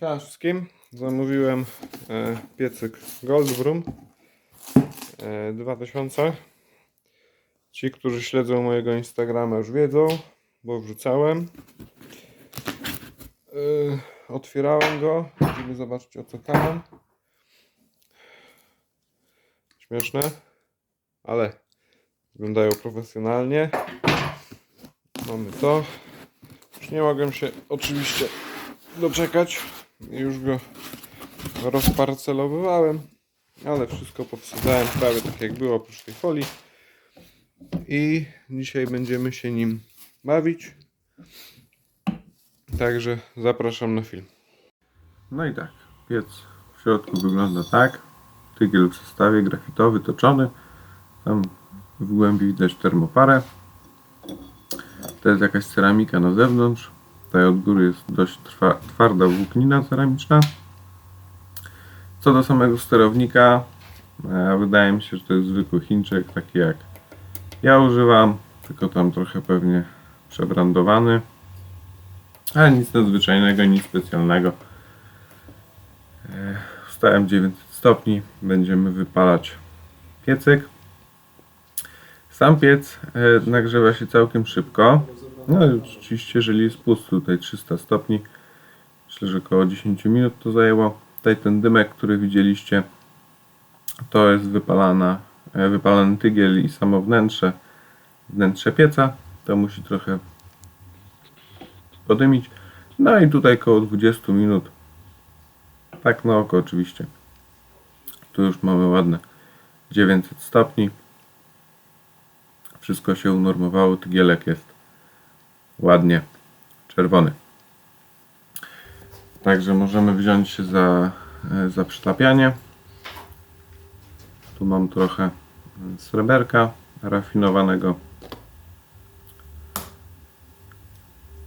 Siema wszystkim. Zamówiłem e, piecyk Goldbrum e, 2000. Ci, którzy śledzą mojego Instagrama już wiedzą, bo wrzucałem. E, otwierałem go, żeby zobaczyć o co tam. Śmieszne, ale wyglądają profesjonalnie. Mamy to. Już nie mogłem się oczywiście doczekać. Już go rozparcelowywałem, ale wszystko powsadzałem prawie tak jak było oprócz tej folii. I dzisiaj będziemy się nim bawić. Także zapraszam na film. No i tak, piec w środku wygląda tak. Tygiel w zestawie grafitowy, toczony. Tam w głębi widać termoparę. To jest jakaś ceramika na zewnątrz. Tutaj od góry jest dość twarda włóknina ceramiczna. Co do samego sterownika, e, wydaje mi się, że to jest zwykły Chińczyk, taki jak ja używam, tylko tam trochę pewnie przebrandowany. Ale nic nadzwyczajnego, nic specjalnego. Wstałem 900 stopni, będziemy wypalać piecyk. Sam piec e, nagrzewa się całkiem szybko. No i oczywiście, jeżeli jest pusty, tutaj 300 stopni, myślę, że około 10 minut to zajęło. Tutaj ten dymek, który widzieliście, to jest wypalana, e, wypalany tygiel i samo wnętrze, wnętrze pieca. To musi trochę podymić. No i tutaj około 20 minut tak na oko oczywiście. Tu już mamy ładne 900 stopni. Wszystko się unormowało. Tygielek jest ładnie czerwony. Także możemy wziąć się za, e, za przytapianie. Tu mam trochę e, sreberka rafinowanego.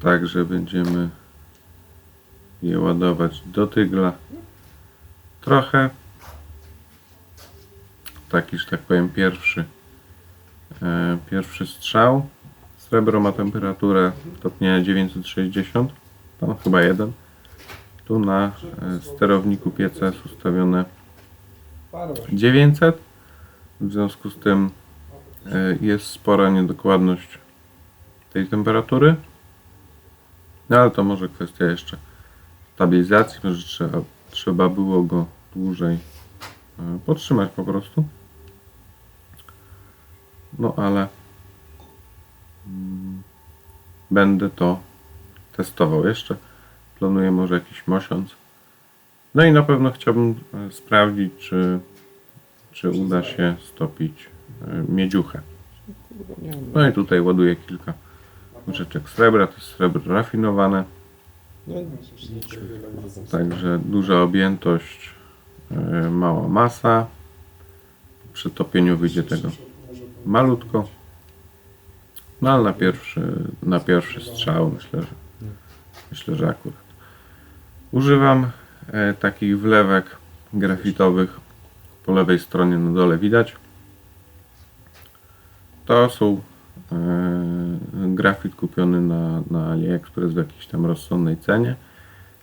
Także będziemy je ładować do tygla trochę. Taki, że tak powiem, pierwszy, e, pierwszy strzał. Srebro ma temperaturę stopnia 960, tam chyba jeden. Tu na e, sterowniku pieca jest ustawione 900. W związku z tym e, jest spora niedokładność tej temperatury. No ale to może kwestia jeszcze stabilizacji, może trzeba, trzeba było go dłużej e, podtrzymać po prostu. No ale będę to testował jeszcze. Planuję może jakiś miesiąc. No i na pewno chciałbym e, sprawdzić, czy, czy uda się stopić e, miedziuchę. No i tutaj ładuję kilka łyżeczek srebra. To jest srebro rafinowane. Także duża objętość, e, mała masa. Przy topieniu wyjdzie tego malutko. No ale na pierwszy, na pierwszy strzał myślę, że myślę, że akurat. Używam e, takich wlewek grafitowych. Po lewej stronie na dole widać. To są e, grafit kupiony na, na AliExpress w jakiejś tam rozsądnej cenie.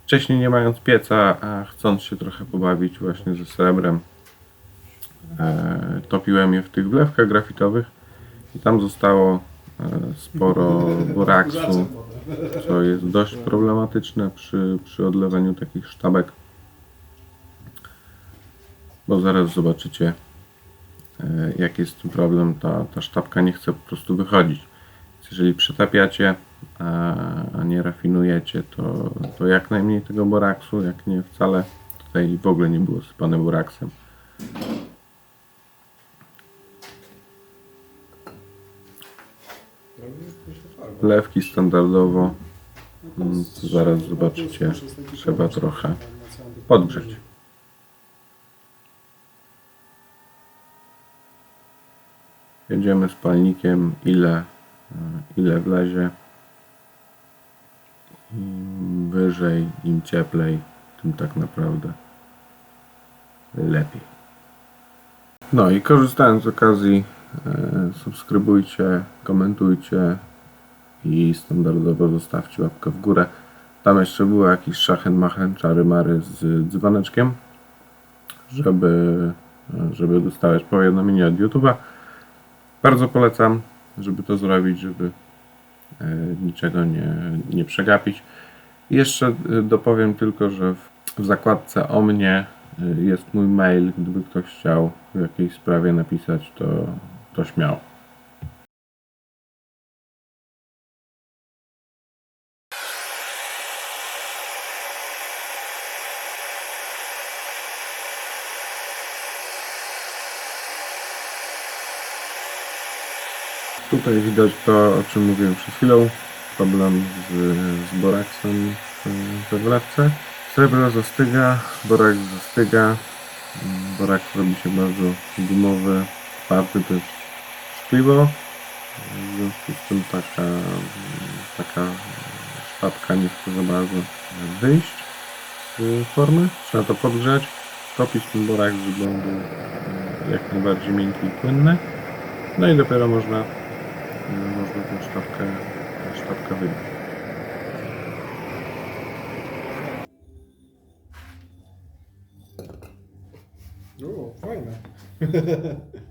Wcześniej nie mając pieca, a chcąc się trochę pobawić właśnie ze srebrem, e, topiłem je w tych wlewkach grafitowych i tam zostało sporo boraksu, co jest dość problematyczne przy, przy odlewaniu takich sztabek, bo zaraz zobaczycie e, jaki jest ten problem, ta, ta sztabka nie chce po prostu wychodzić. Więc jeżeli przetapiacie, a, a nie rafinujecie, to, to jak najmniej tego boraksu, jak nie wcale, tutaj w ogóle nie było sypane boraksem. Lewki standardowo, mm, zaraz zobaczycie, trzeba trochę podgrzeć. Jedziemy z palnikiem ile, ile wlezie. Im wyżej, im cieplej, tym tak naprawdę lepiej. No i korzystając z okazji, e, subskrybujcie, komentujcie i standardowo zostawcie łapkę w górę. Tam jeszcze było jakiś szachen machen, czary mary z dzwoneczkiem, żeby, żeby dostawać powiadomienia od YouTube'a. Bardzo polecam, żeby to zrobić, żeby e, niczego nie, nie przegapić. Jeszcze e, dopowiem tylko, że w, w zakładce o mnie e, jest mój mail. Gdyby ktoś chciał w jakiejś sprawie napisać, to, to śmiało. Tutaj widać to, o czym mówiłem przed chwilą. Problem z, z boraksem we wlewce. Srebro zastyga, boraks zastyga. Boraks robi się bardzo gumowy, twardy dość szkliwo. W związku z tym taka, taka sztabka nie chce za bardzo wyjść z formy. Trzeba to podgrzać, topić ten boraks, żeby on był jak najbardziej miękki i płynny. No i dopiero można, нужно будет шторка, шторка вы. О, ну, файно.